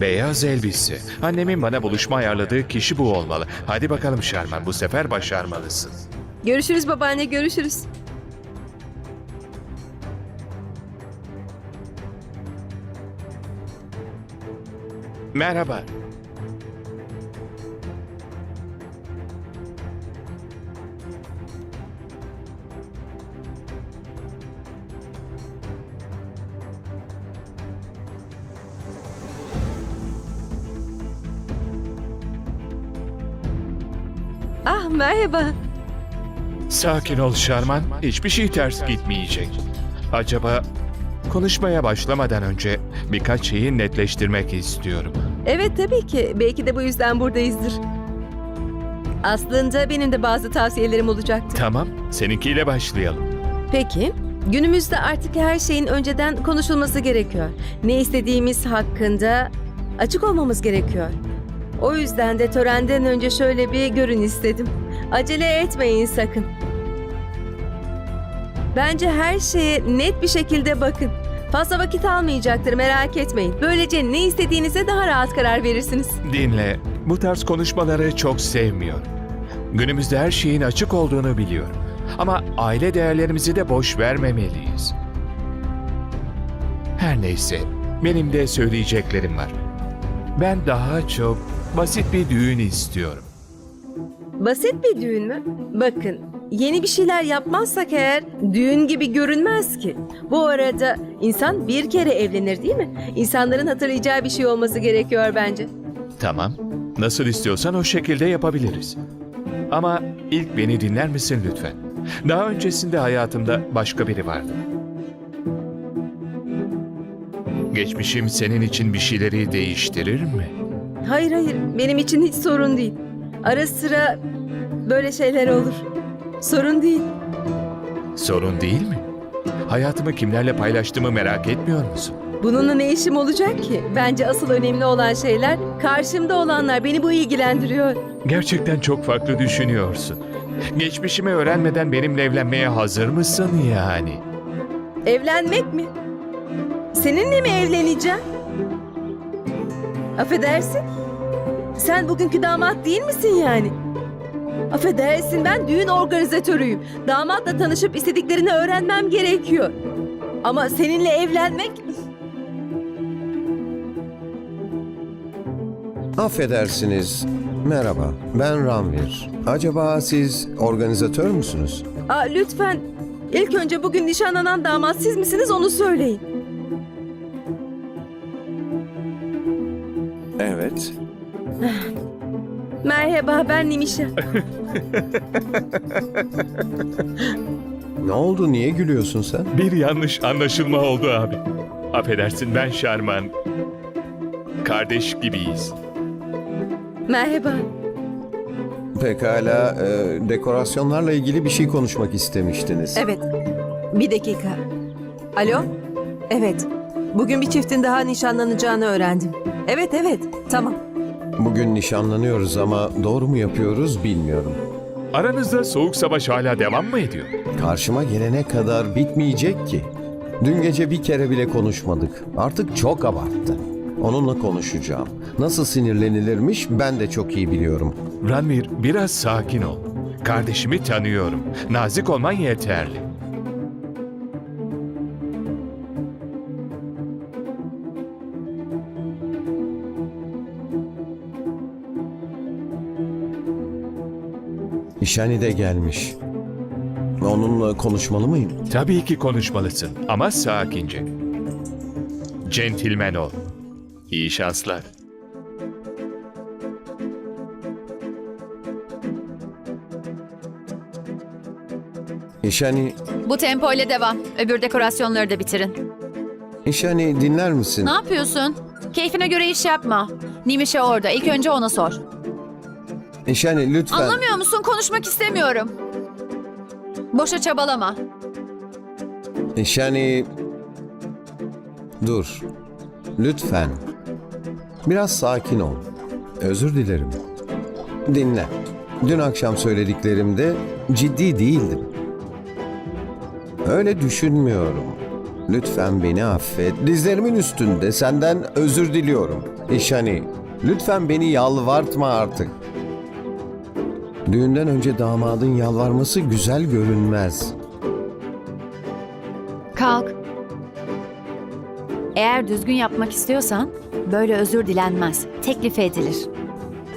Beyaz elbise. Annemin bana buluşma ayarladığı kişi bu olmalı. Hadi bakalım Şarman bu sefer başarmalısın. Görüşürüz babaanne görüşürüz. Merhaba. Ah merhaba. Sakin ol Şarman. Hiçbir şey ters gitmeyecek. Acaba konuşmaya başlamadan önce birkaç şeyi netleştirmek istiyorum. Evet tabii ki. Belki de bu yüzden buradayızdır. Aslında benim de bazı tavsiyelerim olacaktı. Tamam, seninkiyle başlayalım. Peki, günümüzde artık her şeyin önceden konuşulması gerekiyor. Ne istediğimiz hakkında açık olmamız gerekiyor. O yüzden de törenden önce şöyle bir görün istedim. Acele etmeyin sakın. Bence her şeye net bir şekilde bakın. Fazla vakit almayacaktır merak etmeyin. Böylece ne istediğinize daha rahat karar verirsiniz. Dinle, bu tarz konuşmaları çok sevmiyorum. Günümüzde her şeyin açık olduğunu biliyorum. Ama aile değerlerimizi de boş vermemeliyiz. Her neyse, benim de söyleyeceklerim var. Ben daha çok basit bir düğün istiyorum. Basit bir düğün mü? Bakın, yeni bir şeyler yapmazsak eğer düğün gibi görünmez ki. Bu arada insan bir kere evlenir değil mi? İnsanların hatırlayacağı bir şey olması gerekiyor bence. Tamam, nasıl istiyorsan o şekilde yapabiliriz. Ama ilk beni dinler misin lütfen? Daha öncesinde hayatımda başka biri vardı. Geçmişim senin için bir şeyleri değiştirir mi? Hayır hayır, benim için hiç sorun değil. Ara sıra böyle şeyler olur. Sorun değil. Sorun değil mi? Hayatımı kimlerle paylaştığımı merak etmiyor musun? Bununla ne işim olacak ki? Bence asıl önemli olan şeyler karşımda olanlar. Beni bu ilgilendiriyor. Gerçekten çok farklı düşünüyorsun. Geçmişimi öğrenmeden benimle evlenmeye hazır mısın yani? Evlenmek mi? Seninle mi evleneceğim? Affedersin. Sen bugünkü damat değil misin yani? Affedersin ben düğün organizatörüyüm. Damatla tanışıp istediklerini öğrenmem gerekiyor. Ama seninle evlenmek... Affedersiniz. Merhaba, ben Ramvir. Acaba siz organizatör müsünüz? Aa, lütfen ilk önce bugün nişanlanan damat siz misiniz onu söyleyin. Evet. Merhaba ben Nimişa. Ne oldu, niye gülüyorsun sen? Bir yanlış anlaşılma oldu abi. Affedersin ben Şarman. Kardeş gibiyiz. Merhaba. Pekala, e, dekorasyonlarla ilgili bir şey konuşmak istemiştiniz. Evet. Bir dakika. Alo? Evet. Bugün bir çiftin daha nişanlanacağını öğrendim. Evet evet. Tamam. Bugün nişanlanıyoruz ama doğru mu yapıyoruz bilmiyorum. Aranızda soğuk savaş hala devam mı ediyor? Karşıma gelene kadar bitmeyecek ki. Dün gece bir kere bile konuşmadık. Artık çok abarttı. Onunla konuşacağım. Nasıl sinirlenilirmiş ben de çok iyi biliyorum. Ranvir biraz sakin ol. Kardeşimi tanıyorum. Nazik olman yeterli. İşani de gelmiş. Onunla konuşmalı mıyım? Tabii ki konuşmalısın ama sakince. Centilmen ol. İyi şanslar. İşani, Bu tempo ile devam. Öbür dekorasyonları da bitirin. İşani dinler misin? Ne yapıyorsun? Keyfine göre iş yapma. Nimişe orada. İlk önce ona sor. İşani lütfen. Anlamıyor musun? Konuşmak istemiyorum. Boşa çabalama. İşani... Dur. Lütfen. Biraz sakin ol. Özür dilerim. Dinle. Dün akşam söylediklerimde ciddi değildim. Öyle düşünmüyorum. lütfen beni affet. Dizlerimin üstünde senden özür diliyorum. İşani, lütfen beni yalvartma artık. Düğünden önce damadın yalvarması güzel görünmez. Kalk. Eğer düzgün yapmak istiyorsan böyle özür dilenmez. Teklif edilir.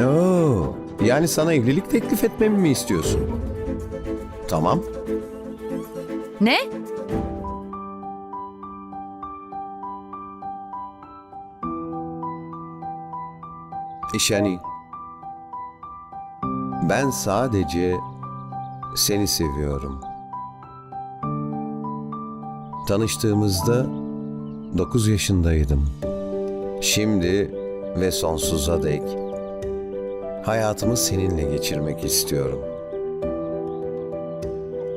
Oo, yani sana evlilik teklif etmemi mi istiyorsun? Tamam. Ne? İşani. Ben sadece seni seviyorum. Tanıştığımızda 9 yaşındaydım. Şimdi ve sonsuza dek hayatımı seninle geçirmek istiyorum.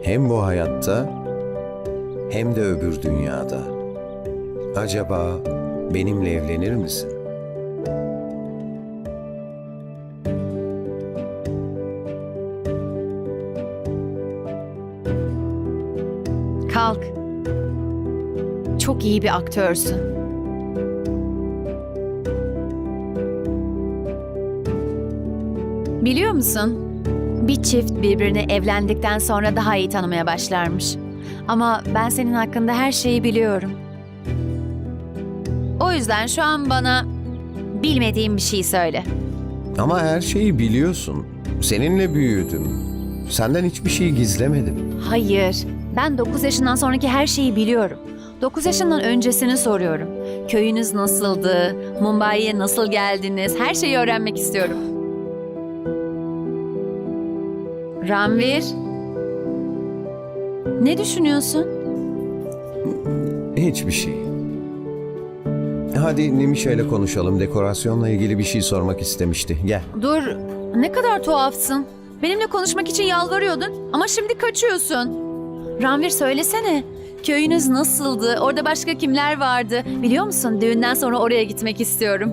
Hem bu hayatta hem de öbür dünyada. Acaba benimle evlenir misin? Çok iyi bir aktörsün. Biliyor musun? Bir çift birbirini evlendikten sonra daha iyi tanımaya başlarmış. Ama ben senin hakkında her şeyi biliyorum. O yüzden şu an bana bilmediğim bir şey söyle. Ama her şeyi biliyorsun. Seninle büyüdüm. Senden hiçbir şey gizlemedim. Hayır. Ben 9 yaşından sonraki her şeyi biliyorum. 9 yaşından öncesini soruyorum. Köyünüz nasıldı? Mumbai'ye nasıl geldiniz? Her şeyi öğrenmek istiyorum. Ranvir. Ne düşünüyorsun? Hiçbir şey. Hadi Nimişa ile konuşalım. Dekorasyonla ilgili bir şey sormak istemişti. Gel. Dur. Ne kadar tuhafsın. Benimle konuşmak için yalvarıyordun ama şimdi kaçıyorsun. Ranvir söylesene. Köyünüz nasıldı? Orada başka kimler vardı? Biliyor musun? Düğünden sonra oraya gitmek istiyorum.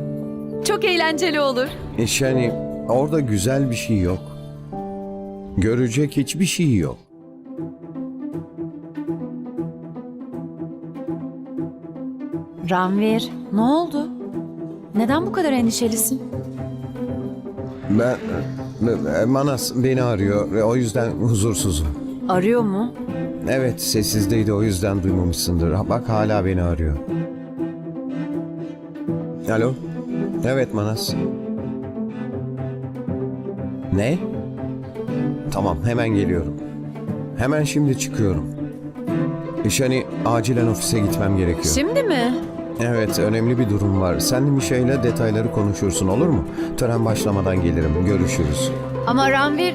Çok eğlenceli olur. İşani orada güzel bir şey yok. Görecek hiçbir şey yok. Ranvir, ne oldu? Neden bu kadar endişelisin? Ben... ben- Manas beni arıyor ve o yüzden huzursuzum. Arıyor mu? Evet sessizdeydi o yüzden duymamışsındır. Ha, Bak hala beni arıyor. Alo? Evet Manas. Ne? Tamam hemen geliyorum. Hemen şimdi çıkıyorum. İşani acilen ofise gitmem gerekiyor. Şimdi mi? Evet önemli bir durum var. Sen de Mişa ile detayları konuşursun olur mu? Tören başlamadan gelirim. Görüşürüz. Ama Ranvir